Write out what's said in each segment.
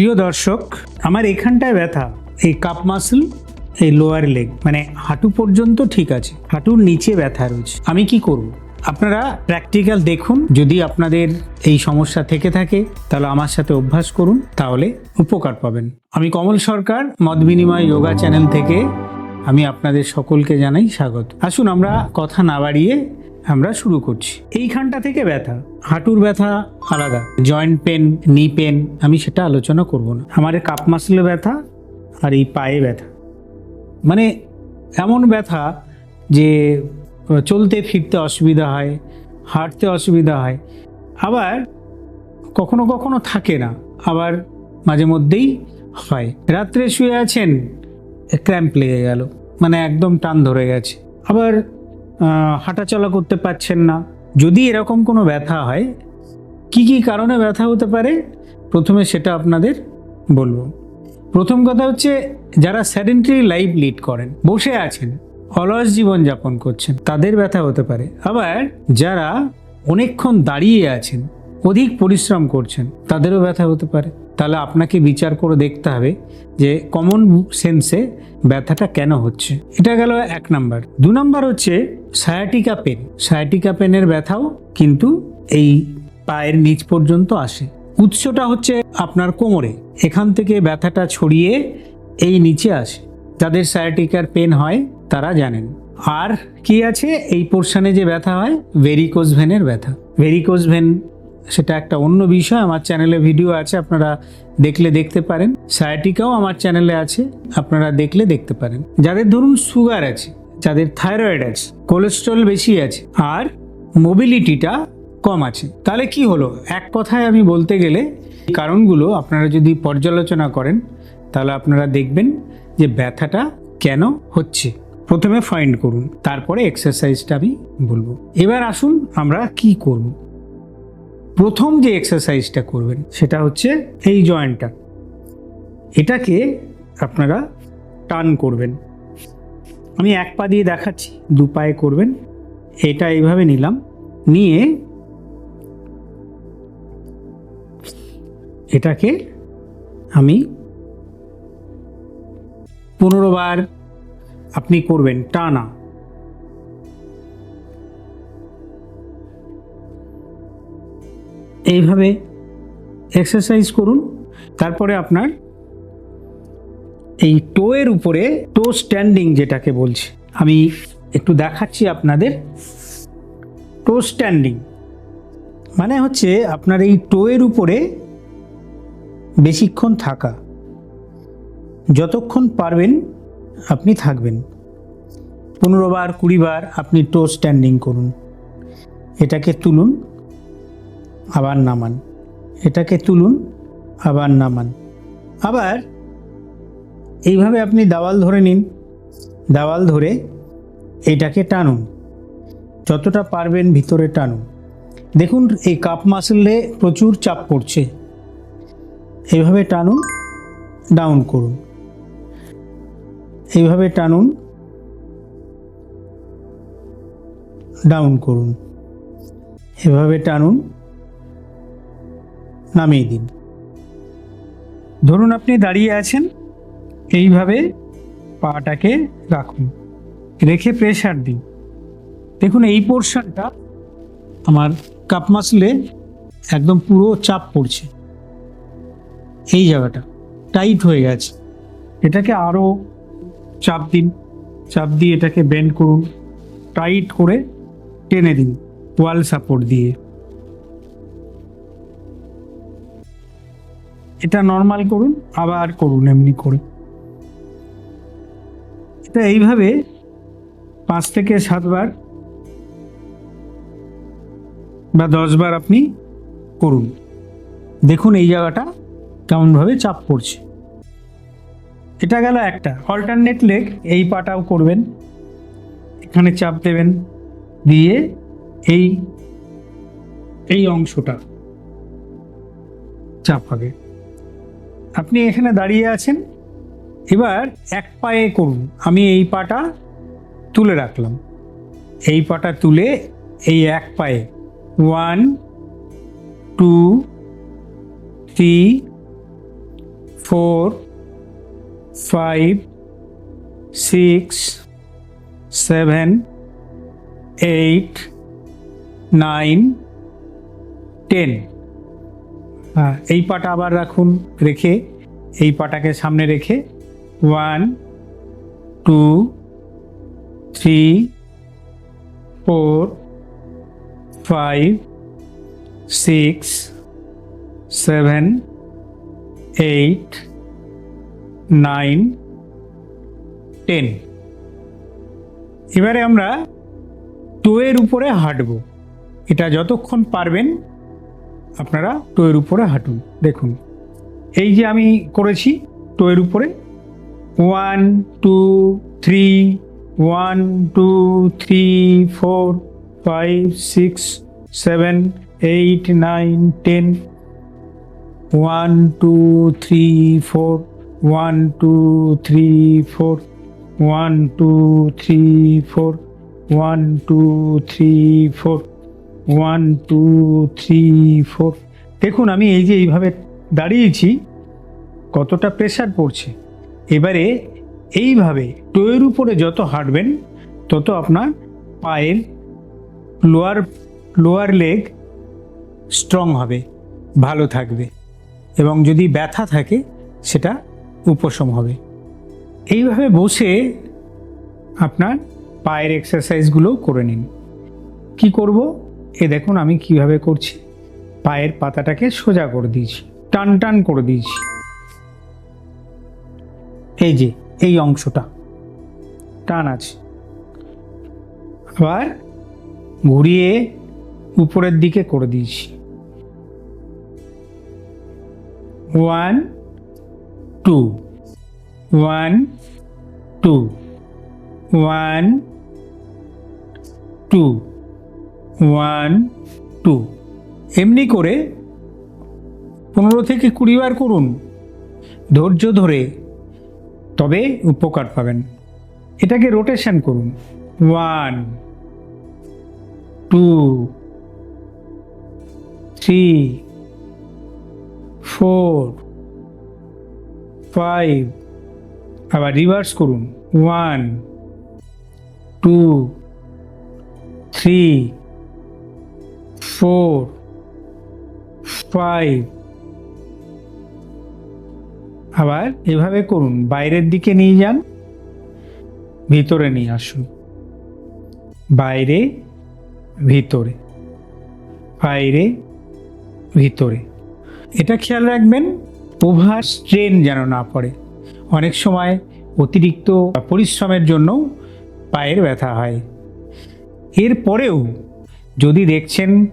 প্রিয় দর্শক, আমার এখানটায় ব্যথা, এই কাপ মাসল, এই লোয়ার লেগ মানে হাঁটু পর্যন্ত ঠিক আছে, হাঁটুর নিচে ব্যথা রয়েছে। আমি কি করব? আপনারা প্র্যাকটিক্যাল দেখুন, যদি আপনাদের এই সমস্যা থেকে থাকে, তাহলে আমার সাথে অভ্যাস করুন, তাহলে উপকার পাবেন। আমি কমল সরকার মত বিনিময় যোগা চ্যানেল থেকে আমি আপনাদের সকলকে জানাই স্বাগত। আসুন আমরা কথা না বাড়িয়ে আমরা শুরু করছি। এইখানটা থেকে ব্যথা, হাঁটুর ব্যথা আলাদা জয়েন্ট পেন নি পেন আমি সেটা আলোচনা করব না। আমার কাপ মাসলে ব্যথা আর এই পায়ে ব্যথা। মানে এমন ব্যথা যে চলতে ফিরতে অসুবিধা হয়, হাঁটতে অসুবিধা হয়, আবার কখনো কখনো থাকে না, আবার মাঝে মধ্যেই হয়। রাত্রে শুয়ে আছেন ক্র্যাম্প লেগে গেল মানে একদম টান ধরে গেছে। আবার হাঁটাচলা করতে পারছেন না। যদি এরকম কোনো ব্যথা হয়, কি কি কারণে ব্যথা হতে পারে? প্রথমে সেটা আপনাদের বলব। প্রথম কথা হচ্ছে, যারা স্যাডেন্টারি লাইফ লিড করেন, বসে আছেন, অলস জীবন যাপন করছেন, তাদের ব্যথা হতে পারে। আবার যারা অনেকক্ষণ দাঁড়িয়ে আছেন, অধিক পরিশ্রম করছেন, তাদেরও ব্যথা হতে পারে। তাহলে আপনাকে বিচার করে দেখতে হবে যে কমন সেন্সে ব্যথাটা কেন হচ্ছে। এটা গেল এক নাম্বার। দু নাম্বার হচ্ছে সায়াটিকা পেন সায়াটিকা পেনের ব্যথাও কিন্তু এই পায়ের নিচ পর্যন্ত আসে। উৎসটা হচ্ছে আপনার কোমরে। এখান থেকে ব্যথাটা ছড়িয়ে এই নিচে আসে। যাদের সায়াটিকার পেন হয়, তারা জানেন। আর কি আছে? এই পোর্শনে যে ব্যথা হয় ভেরিকোজ ভেনের ব্যথা। ভেরিকোজ ভেন সেটা একটা অন্য বিষয়, আমার চ্যানেলে ভিডিও আছে, আপনারা দেখলে দেখতে পারেন। সায়াটিকাও আমার চ্যানেলে আছে, আপনারা দেখলে দেখতে পারেন। যাদের ধরুন সুগার আছে, যাদের থাইরয়েড আছে কোলেস্ট্রল বেশি আছে, আর মোবিলিটিটা কম আছে, তাহলে কি হলো? এক কথায় আমি বলতে গেলে কারণগুলো আপনারা যদি পর্যালোচনা করেন, তাহলে আপনারা দেখবেন যে ব্যথাটা কেন হচ্ছে। প্রথমে ফাইন্ড করুন, তারপরে এক্সারসাইজটা আমি বলব। এবার আসুন আমরা কি করব। প্রথম যে এক্সারসাইজটা করবেন, সেটা হচ্ছে এই জয়েন্টটা এটাকে আপনারা টান করবেন। আমি এক পা দিয়ে দেখাচ্ছি, দু পায়ে করবেন। এটা এইভাবে নিলাম। নিয়ে এটাকে আমি পনেরো বার আপনি করবেন, টানা। এইভাবে এক্সারসাইজ করুন। তারপরে আপনার এই টোয়ের উপরে টো স্ট্যান্ডিং যেটাকে বলছি, আমি একটু দেখাচ্ছি আপনাদের। টো স্ট্যান্ডিং মানে হচ্ছে আপনার এই টোয়ের উপরে বেশিক্ষণ থাকা। যতক্ষণ পারবেন আপনি থাকবেন। পনেরো বার, কুড়ি বার আপনি টো স্ট্যান্ডিং করুন। এটাকে তুলুন। আবার নামান। এটাকে তুলুন, আবার নামান। আবার এইভাবে আপনি দাওয়াল ধরে নিন। দাওয়াল ধরে এইটাকে টানুন। যতটা পারবেন ভিতরে টানুন। দেখুন, এই কাপ মাসলে প্রচুর চাপ পড়ছে। এইভাবে টানুন, ডাউন করুন। এইভাবে টানুন, ডাউন করুন। এভাবে টানুন নামিয়ে দিন। ধরুন আপনি দাঁড়িয়ে আছেন, এইভাবে পাটাকে রাখুন। রেখে প্রেশার দিন। দেখুন এই পোর্শনটা আমার কাপ মাসলে একদম পুরো চাপ পড়ছে। এই জায়গাটা টাইট হয়ে গেছে। এটাকে আরও চাপ দিন। চাপ দিয়ে এটাকে বেন্ড করুন। টাইট করে টেনে দিন। ওয়াল সাপোর্ট দিয়ে। এটা নর্মাল করুন, আবার করুন, এমনি করে। এটা এইভাবে পাঁচ থেকে সাতবার বা দশবার আপনি করুন। দেখুন এই জায়গাটা কেমনভাবে চাপ পড়ছে। এটা গেল একটা। অল্টারনেট লেগ এই পাটাও করবেন। এখানে চাপ দেবেন দিয়ে এই এই অংশটা চাপ হবে। আপনি এখানে দাঁড়িয়ে আছেন। এবার এক পায়ে করুন। আমি এই পাটা তুলে রাখলাম। এই পাটা তুলে এই এক পায়ে। One, two, three, four, five, six, seven, eight, nine, ten. এই পাটা আবার রাখুন, রেখে, এই পাটাকে সামনে রেখে one two three four five six seven eight nine ten এবারে আমরা টোয়ের উপরে হাঁটব। এটা যতক্ষণ পারবেন আপনারা টোয়ের উপরে হাঁটুন, দেখুন। এই যে আমি করেছি টোয়ের উপরে one two three one two three four five six seven eight nine ten one two three four one two three four one two three four one two three four one two three four দেখুন, আমি এই যে এইভাবে দাঁড়িয়েছি, কতটা pressure পড়ছে। এবারে এইভাবে টোয়ের উপরে যত হাঁটবেন, তত আপনার পায়ের লোয়ার লোয়ার লেগ স্ট্রং হবে, ভালো থাকবে। এবং যদি ব্যথা থাকে, সেটা উপশম হবে। এইভাবে বসে আপনার পায়ের এক্সারসাইজগুলো করে নিন। কি করব? এ দেখুন আমি কীভাবে করছি। পায়ের পাতাটাকে সোজা করে দিয়েছি, টান টান করে দিয়েছি। এই যে, এই অংশটা, টান আছে। আবার ঘুরিয়ে উপরের দিকে করে দিয়েছি। One, two one two one, two. One, two. এমনি করে পনেরো থেকে কুড়ি বার করুন। ধৈর্য ধরে। তবে উপকার পাবেন। এটাকে রোটেশন করুন। One, two, three, four, five. আবার রিভার্স করুন। One, two, three four, five. আবার এভাবে করুন, বাইরের দিকে নিয়ে যান, ভিতরে নিয়ে আসুন। বাইরে, ভিতরে। বাইরে, ভিতরে। এটা খেয়াল রাখবেন ওভার স্ট্রেন যেন না পড়ে। অনেক সময় অতিরিক্ত পরিশ্রমের জন্য পায়ের ব্যথা হয়। এরপরেও যদি দেখছেন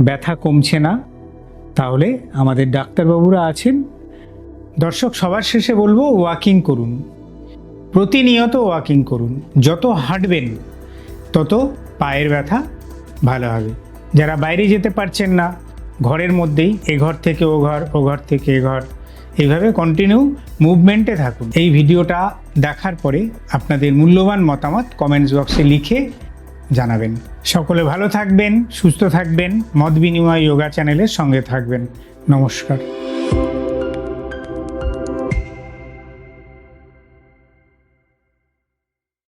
ব্যথা কমছে না। তাহলে আমাদের ডাক্তারবাবুরা আছেন। দর্শক, সবার শেষে বলব ওয়াকিং করুন। প্রতিনিয়ত ওয়াকিং করুন। যত হাঁটবেন, তত পায়ের ব্যথা ভালো হবে। যারা বাইরে যেতে পারছেন না, ঘরের মধ্যেই, এ ঘর থেকে ও ঘর ও ঘর থেকে এ ঘর এইভাবে কন্টিনিউ মুভমেন্টে থাকুন। এই ভিডিওটা দেখার পরে আপনাদের মূল্যবান মতামত কমেন্টস বক্সে লিখে জানাবেন। সকলে ভালো থাকবেন সুস্থ থাকবেন। মত বিনিময় যোগা চ্যানেলের সঙ্গে থাকবেন। নমস্কার।